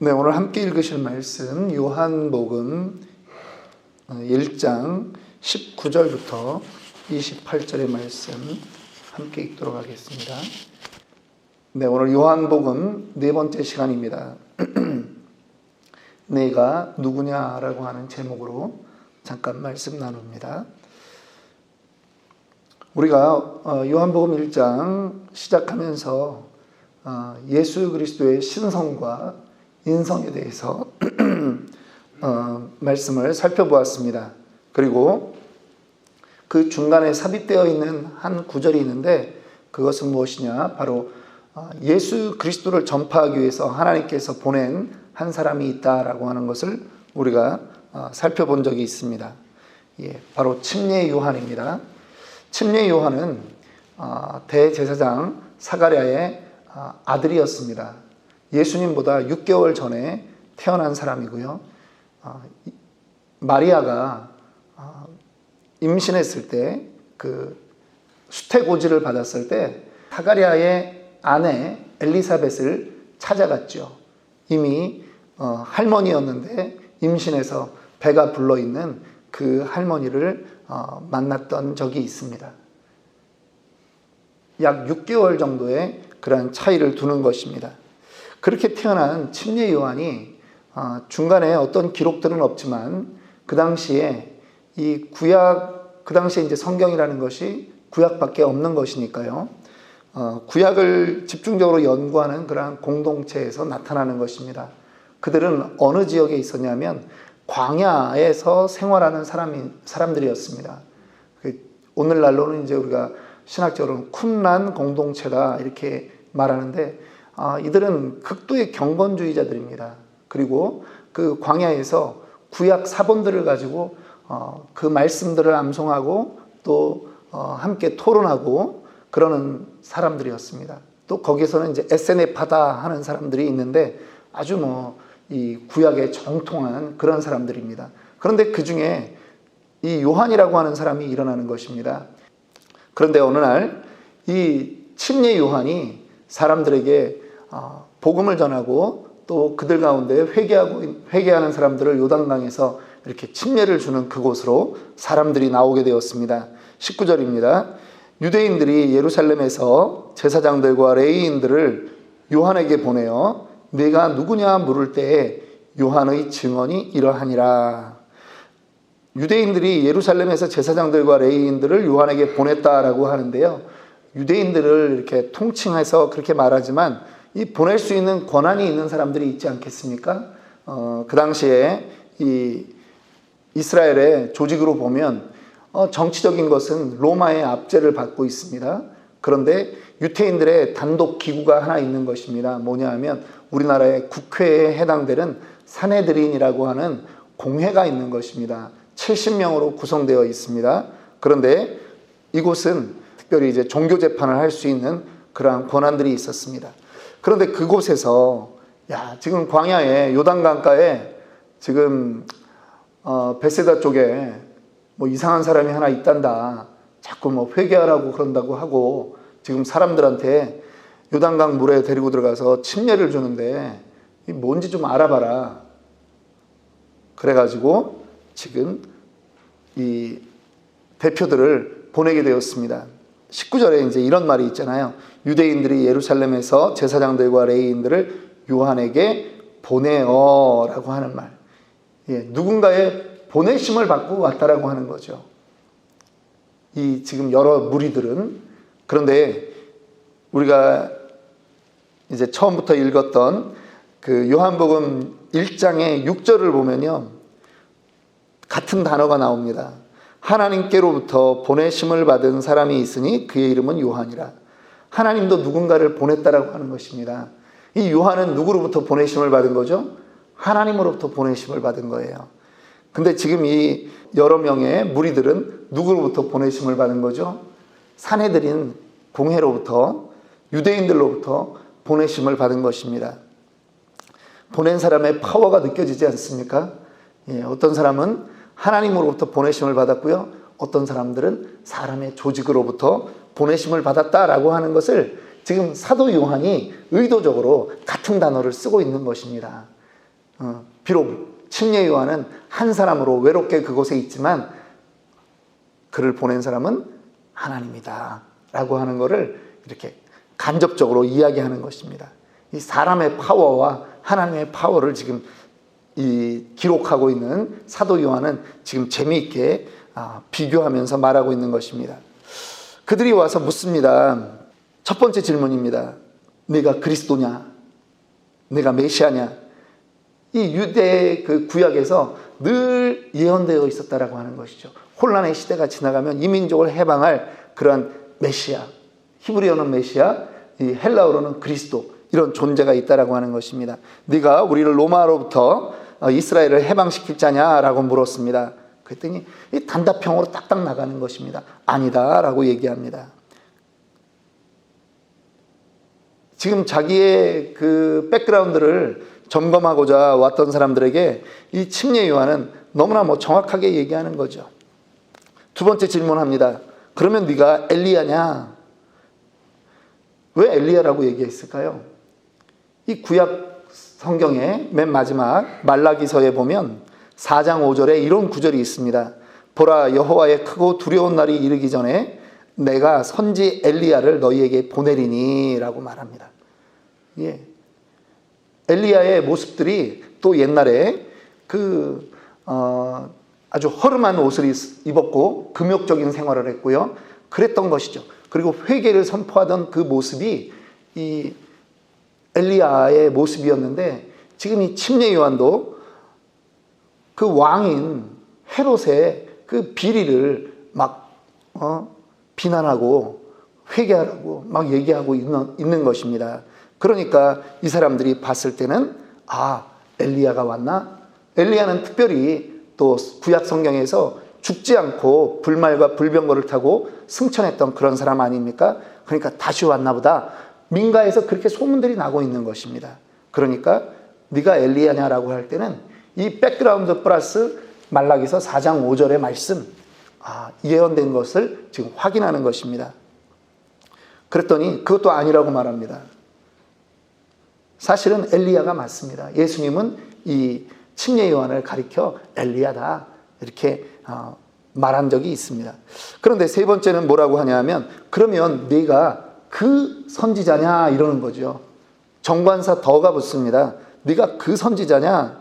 네, 오늘 함께 읽으실 말씀 요한복음 1장 19절부터 28절의 말씀 함께 읽도록 하겠습니다. 네, 오늘 요한복음 네 번째 시간입니다. 내가 누구냐라고 하는 제목으로 잠깐 말씀 나눕니다. 우리가 어, 요한복음 1장 시작하면서 어, 예수 그리스도의 신성과 인성에 대해서 어, 말씀을 살펴보았습니다. 그리고 그 중간에 삽입되어 있는 한 구절이 있는데 그것은 무엇이냐? 바로 예수 그리스도를 전파하기 위해서 하나님께서 보낸 한 사람이 있다라고 하는 것을 우리가 살펴본 적이 있습니다. 예, 바로 침례 요한입니다. 침례 요한은 대제사장 사가랴의 아들이었습니다. 예수님보다 6개월 전에 태어난 사람이고요. 마리아가 임신했을 때 그 수태고지를 받았을 때 사가랴의 아내 엘리사벳을 찾아갔죠. 이미 할머니였는데 임신해서 배가 불러 있는 그 할머니를 만났던 적이 있습니다. 약 6개월 정도의 그러한 차이를 두는 것입니다. 그렇게 태어난 침례 요한이 중간에 어떤 기록들은 없지만 그 당시에 이 구약 그 당시에 이제 성경이라는 것이 구약밖에 없는 것이니까요. 어, 구약을 집중적으로 연구하는 그러한 공동체에서 나타나는 것입니다. 그들은 어느 지역에 있었냐면 광야에서 생활하는 사람이, 사람들이었습니다. 그 오늘날로는 이제 우리가 신학적으로는 쿰란 공동체다 이렇게 말하는데 아, 이들은 극도의 경건주의자들입니다. 그리고 그 광야에서 구약 사본들을 가지고 어, 그 말씀들을 암송하고 또 어, 함께 토론하고 그러는 사람들이었습니다. 또 거기서는 이제 SNF하다 하는 사람들이 있는데 아주 뭐 이 구약에 정통한 그런 사람들입니다. 그런데 그 중에 이 요한이라고 하는 사람이 일어나는 것입니다. 그런데 어느 날 이 침례 요한이 사람들에게 어, 복음을 전하고 또 그들 가운데 회개하고 회개하는 사람들을 요단강에서 이렇게 침례를 주는 그곳으로 사람들이 나오게 되었습니다. 19절입니다. 유대인들이 예루살렘에서 제사장들과 레이인들을 요한에게 보내어 내가 누구냐 물을 때에 요한의 증언이 이러하니라. 유대인들이 예루살렘에서 제사장들과 레이인들을 요한에게 보냈다라고 하는데요. 유대인들을 이렇게 통칭해서 그렇게 말하지만 이 보낼 수 있는 권한이 있는 사람들이 있지 않겠습니까? 어, 그 당시에 이 이스라엘의 조직으로 보면 어, 정치적인 것은 로마의 압제를 받고 있습니다. 그런데 유태인들의 단독 기구가 하나 있는 것입니다. 뭐냐 하면 우리나라의 국회에 해당되는 사내들인이라고 하는 공회가 있는 것입니다. 70명으로 구성되어 있습니다. 그런데 이곳은 특별히 이제 종교 재판을 할 수 있는 그러한 권한들이 있었습니다. 그런데 그곳에서 야 지금 광야에 요단강가에 지금 어, 베세다 쪽에 뭐 이상한 사람이 하나 있단다. 자꾸 뭐 회개하라고 그런다고 하고 지금 사람들한테 요단강 물에 데리고 들어가서 침례를 주는데 뭔지 좀 알아봐라. 그래가지고 지금 이 대표들을 보내게 되었습니다. 19절에 이제 이런 말이 있잖아요. 유대인들이 예루살렘에서 제사장들과 레이인들을 요한에게 보내어라고 하는 말. 예, 누군가의 보내심을 받고 왔다라고 하는 거죠. 이 지금 여러 무리들은 그런데 우리가 이제 처음부터 읽었던 그 요한복음 1장의 6절을 보면요. 같은 단어가 나옵니다. 하나님께로부터 보내심을 받은 사람이 있으니 그의 이름은 요한이라. 하나님도 누군가를 보냈다라고 하는 것입니다. 이 요한은 누구로부터 보내심을 받은 거죠? 하나님으로부터 보내심을 받은 거예요. 근데 지금 이 여러 명의 무리들은 누구로부터 보내심을 받은 거죠? 사내들인 공회로부터 유대인들로부터 보내심을 받은 것입니다. 보낸 사람의 파워가 느껴지지 않습니까? 예, 어떤 사람은 하나님으로부터 보내심을 받았고요. 어떤 사람들은 사람의 조직으로부터 보내심을 받았다라고 하는 것을 지금 사도 요한이 의도적으로 같은 단어를 쓰고 있는 것입니다. 어, 비록 침례 요한은 한 사람으로 외롭게 그곳에 있지만 그를 보낸 사람은 하나님이다. 라고 하는 것을 이렇게 간접적으로 이야기하는 것입니다. 이 사람의 파워와 하나님의 파워를 지금 이 기록하고 있는 사도 요한은 지금 재미있게 아, 비교하면서 말하고 있는 것입니다. 그들이 와서 묻습니다. 첫 번째 질문입니다. 네가 그리스도냐? 네가 메시아냐? 이 유대 그 구약에서 늘 예언되어 있었다라고 하는 것이죠. 혼란의 시대가 지나가면 이민족을 해방할 그러한 메시아, 히브리어는 메시아, 이 헬라어로는 그리스도 이런 존재가 있다라고 하는 것입니다. 네가 우리를 로마로부터 어, 이스라엘을 해방시킬 자냐라고 물었습니다. 그랬더니 이 단답형으로 딱딱 나가는 것입니다. 아니다라고 얘기합니다. 지금 자기의 그 백그라운드를 점검하고자 왔던 사람들에게 이 침례 요한은 너무나 뭐 정확하게 얘기하는 거죠. 두 번째 질문합니다. 그러면 네가 엘리야냐? 왜 엘리야라고 얘기했을까요? 이 구약 성경의 맨 마지막 말라기서에 보면 4장 5절에 이런 구절이 있습니다. 보라 여호와의 크고 두려운 날이 이르기 전에 내가 선지 엘리야를 너희에게 보내리니라고 말합니다. 예. 엘리야의 모습들이 또 옛날에 그 어, 아주 허름한 옷을 입었고 금욕적인 생활을 했고요. 그랬던 것이죠. 그리고 회개를 선포하던 그 모습이 이 엘리야의 모습이었는데 지금 이 침례 요한도 그 왕인 헤롯의 그 비리를 막 어, 비난하고 회개하라고 막 얘기하고 있는, 있는 것입니다. 그러니까 이 사람들이 봤을 때는 아 엘리야가 왔나? 엘리야는 특별히 또 구약 성경에서 죽지 않고 불말과 불병거를 타고 승천했던 그런 사람 아닙니까? 그러니까 다시 왔나 보다. 민가에서 그렇게 소문들이 나고 있는 것입니다. 그러니까 네가 엘리야냐라고 할 때는 이 백그라운드 플러스 말라기서 4장 5절의 말씀 아, 예언된 것을 지금 확인하는 것입니다. 그랬더니 그것도 아니라고 말합니다. 사실은 엘리야가 맞습니다. 예수님은 이 침례 요한을 가리켜 엘리야다 이렇게 어, 말한 적이 있습니다. 그런데 세 번째는 뭐라고 하냐면 그러면 네가 그 선지자냐 이러는 거죠. 정관사 더가 붙습니다. 네가 그 선지자냐?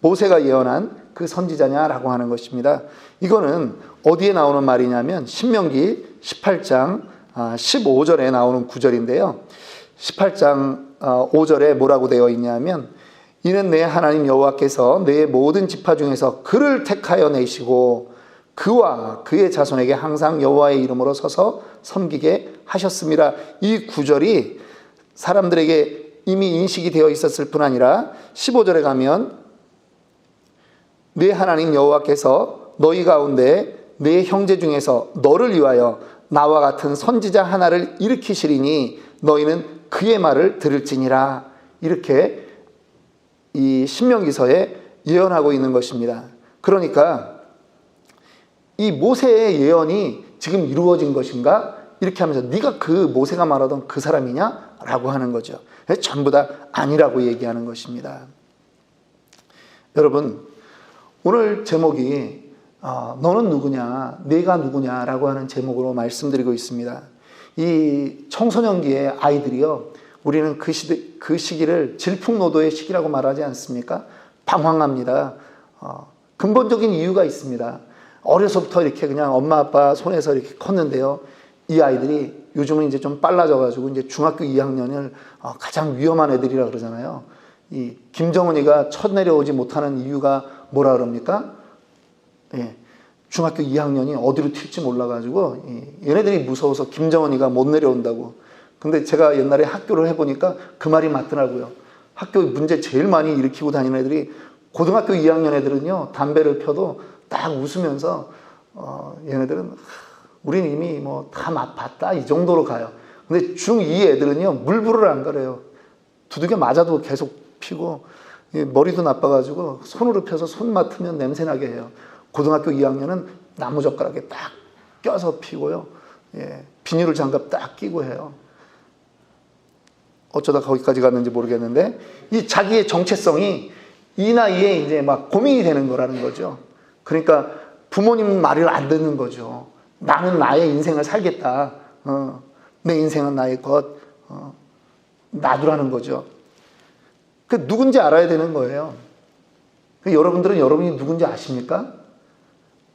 모세가 예언한 그 선지자냐라고 하는 것입니다. 이거는 어디에 나오는 말이냐면 신명기 18장 15절에 아, 나오는 구절인데요. 18장 5절에 어, 뭐라고 되어 있냐면 이는 내 하나님 여호와께서 내 모든 지파 중에서 그를 택하여 내시고 그와 그의 자손에게 항상 여호와의 이름으로 서서 섬기게 하셨습니다. 이 구절이 사람들에게 이미 인식이 되어 있었을 뿐 아니라 15절에 가면 내 하나님 여호와께서 너희 가운데 내 형제 중에서 너를 위하여 나와 같은 선지자 하나를 일으키시리니 너희는 그의 말을 들을지니라 이렇게 이 신명기서에 예언하고 있는 것입니다. 그러니까 이 모세의 예언이 지금 이루어진 것인가? 이렇게 하면서 네가 그 모세가 말하던 그 사람이냐? 라고 하는 거죠. 전부 다 아니라고 얘기하는 것입니다. 여러분, 오늘 제목이 어, 너는 누구냐, 내가 누구냐라고 하는 제목으로 말씀드리고 있습니다. 이 청소년기의 아이들이요, 우리는 그, 시대, 그 시기를 질풍노도의 시기라고 말하지 않습니까? 방황합니다. 어, 근본적인 이유가 있습니다. 어려서부터 이렇게 그냥 엄마 아빠 손에서 이렇게 컸는데요. 이 아이들이 요즘은 이제 좀 빨라져가지고 이제 중학교 2학년을 어, 가장 위험한 애들이라 그러잖아요. 이 김정은이가 첫 내려오지 못하는 이유가 뭐라 그럽니까? 예. 중학교 2학년이 어디로 튈지 몰라가지고 얘네들이 무서워서 김정은이가 못 내려온다고. 근데 제가 옛날에 학교를 해보니까 그 말이 맞더라고요. 학교 문제 제일 많이 일으키고 다니는 애들이 고등학교 2학년 애들은요 담배를 펴도 딱 웃으면서 어, 얘네들은 우린 이미 뭐다 봤다 이 정도로 가요. 근데 중2 애들은요 물불을 안 가려요. 두들겨 맞아도 계속 피고 머리도 나빠가지고 손으로 펴서 손 맡으면 냄새 나게 해요. 고등학교 2학년은 나무 젓가락에 딱 껴서 피고요. 예, 비닐 장갑 딱 끼고 해요. 어쩌다 거기까지 갔는지 모르겠는데 이 자기의 정체성이 이 나이에 이제 막 고민이 되는 거라는 거죠. 그러니까 부모님 말을 안 듣는 거죠. 나는 나의 인생을 살겠다. 어, 내 인생은 나의 것. 어, 놔두라는 거죠. 그 누군지 알아야 되는 거예요. 그 여러분들은 여러분이 누군지 아십니까?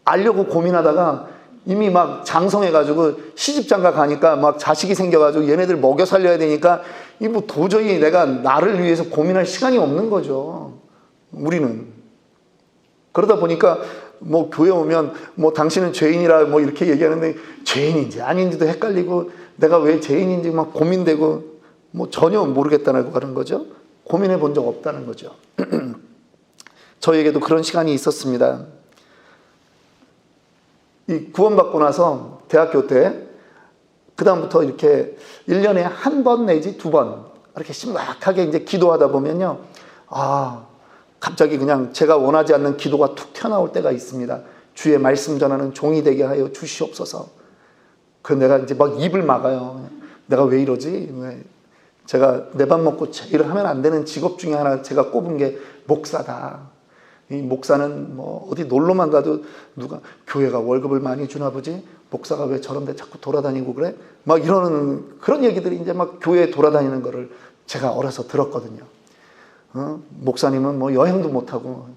알려고 고민하다가 이미 막 장성해가지고 시집장가 가니까 막 자식이 생겨가지고 얘네들 먹여 살려야 되니까 이 뭐 도저히 내가 나를 위해서 고민할 시간이 없는 거죠. 우리는. 그러다 보니까 뭐 교회 오면 뭐 당신은 죄인이라 뭐 이렇게 얘기하는데 죄인인지 아닌지도 헷갈리고 내가 왜 죄인인지 막 고민되고 뭐 전혀 모르겠다고 하는 거죠. 고민해 본 적 없다는 거죠. 저에게도 그런 시간이 있었습니다. 이 구원받고 나서 대학교 때 그다음부터 이렇게 1년에 한 번 내지 두 번 이렇게 심각하게 이제 기도하다 보면요. 아, 갑자기 그냥 제가 원하지 않는 기도가 툭 튀어나올 때가 있습니다. 주의 말씀 전하는 종이 되게 하여 주시옵소서. 그 내가 이제 막 입을 막아요. 내가 왜 이러지? 왜? 제가 내 밥 먹고 제일 하면 안 되는 직업 중에 하나 제가 꼽은 게 목사다. 이 목사는 뭐 어디 놀러만 가도 누가 교회가 월급을 많이 주나 보지? 목사가 왜 저런 데 자꾸 돌아다니고 그래? 막 이러는 그런 얘기들이 이제 막 교회에 돌아다니는 거를 제가 어려서 들었거든요. 어? 목사님은 뭐 여행도 못 하고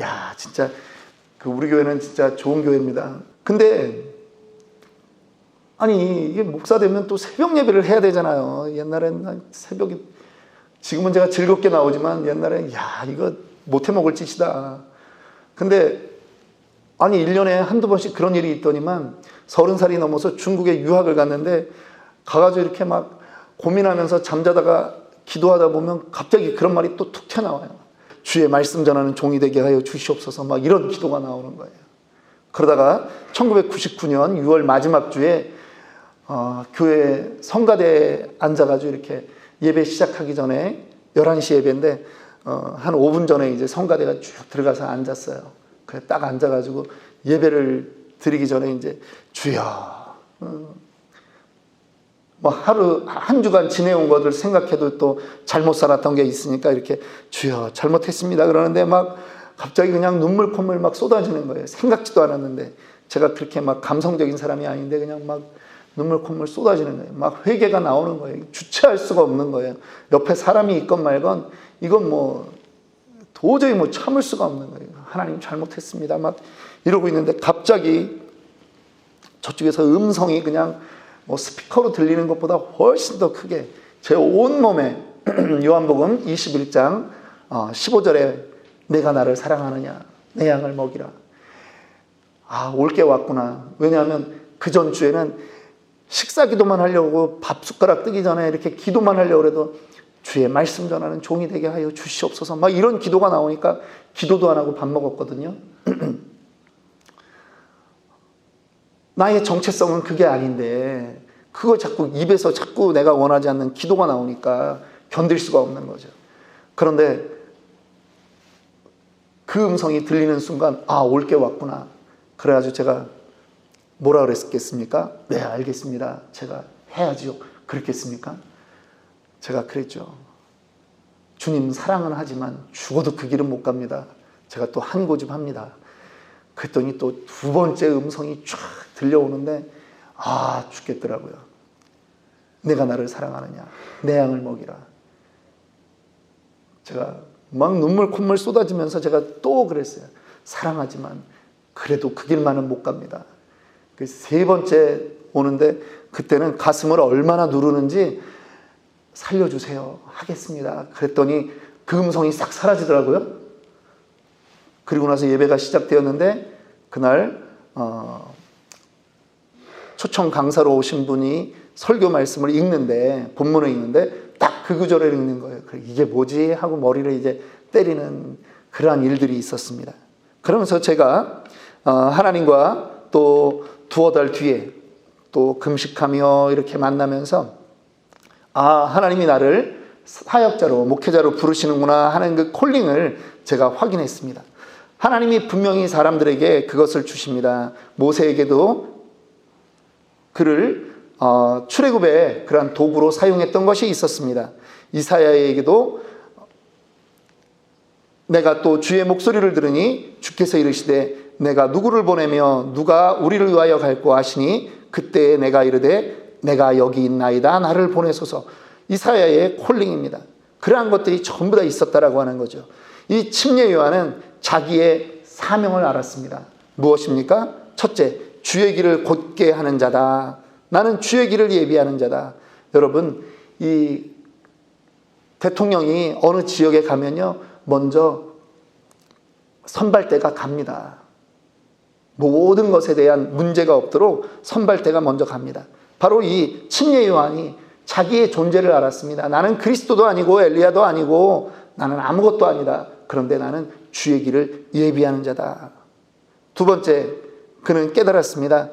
야, 진짜 그 우리 교회는 진짜 좋은 교회입니다. 근데 아니 이게 목사 되면 또 새벽 예배를 해야 되잖아요. 옛날엔 새벽에 지금은 제가 즐겁게 나오지만 옛날에 야 이거 못해 먹을 짓이다. 근데 아니 1년에 한두 번씩 그런 일이 있더니만 서른 살이 넘어서 중국에 유학을 갔는데 가가지고 이렇게 막 고민하면서 잠자다가 기도하다 보면 갑자기 그런 말이 또 툭 튀어나와요. 주의 말씀 전하는 종이 되게 하여 주시옵소서 막 이런 기도가 나오는 거예요. 그러다가 1999년 6월 마지막 주에 어, 교회 성가대에 앉아가지고 이렇게 예배 시작하기 전에 11시 예배인데 어, 한 5분 전에 이제 성가대가 쭉 들어가서 앉았어요. 그래 딱 앉아가지고 예배를 드리기 전에 이제 주여 어, 뭐 하루 한 주간 지내온 것을 생각해도 또 잘못 살았던 게 있으니까 이렇게 주여 잘못했습니다 그러는데 막 갑자기 그냥 눈물 콧물 막 쏟아지는 거예요. 생각지도 않았는데 제가 그렇게 막 감성적인 사람이 아닌데 그냥 막 눈물 콧물 쏟아지는 거예요. 막 회개가 나오는 거예요. 주체할 수가 없는 거예요. 옆에 사람이 있건 말건 이건 뭐 도저히 뭐 참을 수가 없는 거예요. 하나님 잘못했습니다. 막 이러고 있는데 갑자기 저쪽에서 음성이 그냥 뭐 스피커로 들리는 것보다 훨씬 더 크게 제 온몸에 요한복음 21장 15절에 내가 나를 사랑하느냐 내 양을 먹이라. 아 올게 왔구나. 왜냐하면 그 전 주에는 식사 기도만 하려고 밥 숟가락 뜨기 전에 이렇게 기도만 하려고 해도 주의 말씀 전하는 종이 되게 하여 주시옵소서. 막 이런 기도가 나오니까 기도도 안 하고 밥 먹었거든요. 나의 정체성은 그게 아닌데 그걸 자꾸 입에서 자꾸 내가 원하지 않는 기도가 나오니까 견딜 수가 없는 거죠. 그런데 그 음성이 들리는 순간 아 올 게 왔구나. 그래가지고 제가 뭐라 그랬겠습니까? 네 알겠습니다. 제가 해야지요. 그랬겠습니까? 제가 그랬죠. 주님 사랑은 하지만 죽어도 그 길은 못 갑니다. 제가 또 한 고집 합니다. 그랬더니 또 두 번째 음성이 쫙 들려오는데 아 죽겠더라고요. 내가 나를 사랑하느냐 내 양을 먹이라. 제가 막 눈물 콧물 쏟아지면서 제가 또 그랬어요. 사랑하지만 그래도 그 길만은 못 갑니다. 그 세 번째 오는데 그때는 가슴을 얼마나 누르는지 살려주세요. 하겠습니다. 그랬더니 그 음성이 싹 사라지더라고요. 그리고 나서 예배가 시작되었는데 그날 어, 초청 강사로 오신 분이 설교 말씀을 읽는데 본문을 읽는데 딱 그 구절을 읽는 거예요. 이게 뭐지 하고 머리를 이제 때리는 그러한 일들이 있었습니다. 그러면서 제가 어, 하나님과 또 두어 달 뒤에 또 금식하며 이렇게 만나면서 아 하나님이 나를 사역자로 목회자로 부르시는구나 하는 그 콜링을 제가 확인했습니다. 하나님이 분명히 사람들에게 그것을 주십니다. 모세에게도 그를 어, 출애굽의 그러한 도구로 사용했던 것이 있었습니다. 이사야에게도 내가 또 주의 목소리를 들으니 주께서 이르시되 내가 누구를 보내며 누가 우리를 위하여 갈고 하시니 그때에 내가 이르되 내가 여기 있나이다 나를 보내소서 이사야의 콜링입니다. 그러한 것들이 전부 다 있었다라고 하는 거죠. 이 침례 요한은 자기의 사명을 알았습니다. 무엇입니까? 첫째, 주의 길을 곧게 하는 자다. 나는 주의 길을 예비하는 자다. 여러분, 이 대통령이 어느 지역에 가면요, 먼저 선발대가 갑니다. 모든 것에 대한 문제가 없도록 선발대가 먼저 갑니다. 바로 이 침례 요한이 자기의 존재를 알았습니다. 나는 그리스도도 아니고 엘리야도 아니고 나는 아무것도 아니다. 그런데 나는 주의 길을 예비하는 자다. 두 번째, 그는 깨달았습니다.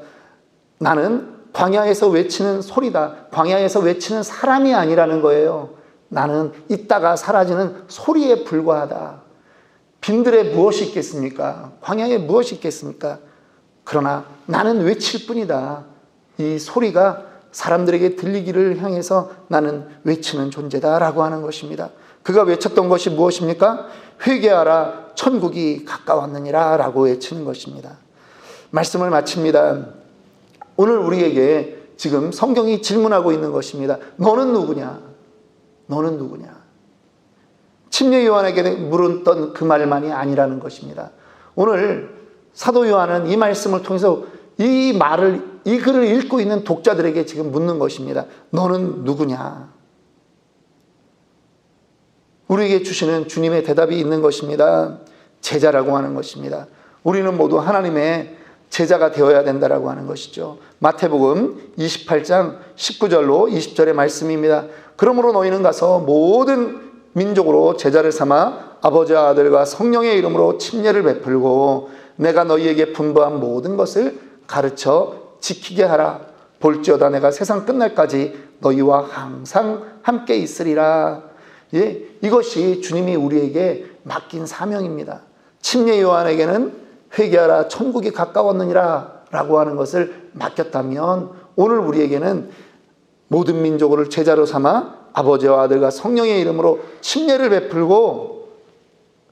나는 광야에서 외치는 소리다. 광야에서 외치는 사람이 아니라는 거예요. 나는 있다가 사라지는 소리에 불과하다. 빈들에 무엇이 있겠습니까? 광야에 무엇이 있겠습니까? 그러나 나는 외칠 뿐이다. 이 소리가 사람들에게 들리기를 향해서 나는 외치는 존재다라고 하는 것입니다. 그가 외쳤던 것이 무엇입니까? 회개하라 천국이 가까웠느니라 라고 외치는 것입니다. 말씀을 마칩니다. 오늘 우리에게 지금 성경이 질문하고 있는 것입니다. 너는 누구냐? 너는 누구냐? 침례 요한에게 물었던 그 말만이 아니라는 것입니다. 오늘 사도 요한은 이 말씀을 통해서 이 말을 이 글을 읽고 있는 독자들에게 지금 묻는 것입니다. 너는 누구냐? 우리에게 주시는 주님의 대답이 있는 것입니다. 제자라고 하는 것입니다. 우리는 모두 하나님의 제자가 되어야 된다라고 하는 것이죠. 마태복음 28장 19절로 20절의 말씀입니다. 그러므로 너희는 가서 모든 민족으로 제자를 삼아 아버지와 아들과 성령의 이름으로 침례를 베풀고 내가 너희에게 분부한 모든 것을 가르쳐 지키게 하라. 볼지어다 내가 세상 끝날까지 너희와 항상 함께 있으리라. 예, 이것이 주님이 우리에게 맡긴 사명입니다. 침례 요한에게는 회개하라 천국이 가까웠느니라 라고 하는 것을 맡겼다면 오늘 우리에게는 모든 민족을 제자로 삼아 아버지와 아들과 성령의 이름으로 침례를 베풀고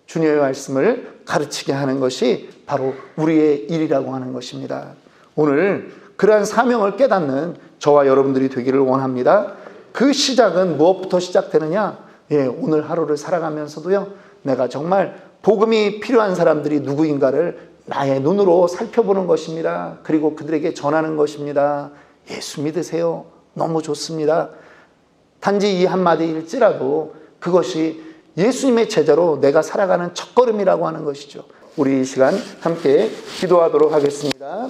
주님의 말씀을 가르치게 하는 것이 바로 우리의 일이라고 하는 것입니다. 오늘 그러한 사명을 깨닫는 저와 여러분들이 되기를 원합니다. 그 시작은 무엇부터 시작되느냐? 예, 오늘 하루를 살아가면서도요, 내가 정말 복음이 필요한 사람들이 누구인가를 나의 눈으로 살펴보는 것입니다. 그리고 그들에게 전하는 것입니다. 예수 믿으세요. 너무 좋습니다. 단지 이 한마디일지라도 그것이 예수님의 제자로 내가 살아가는 첫걸음이라고 하는 것이죠. 우리 이 시간 함께 기도하도록 하겠습니다.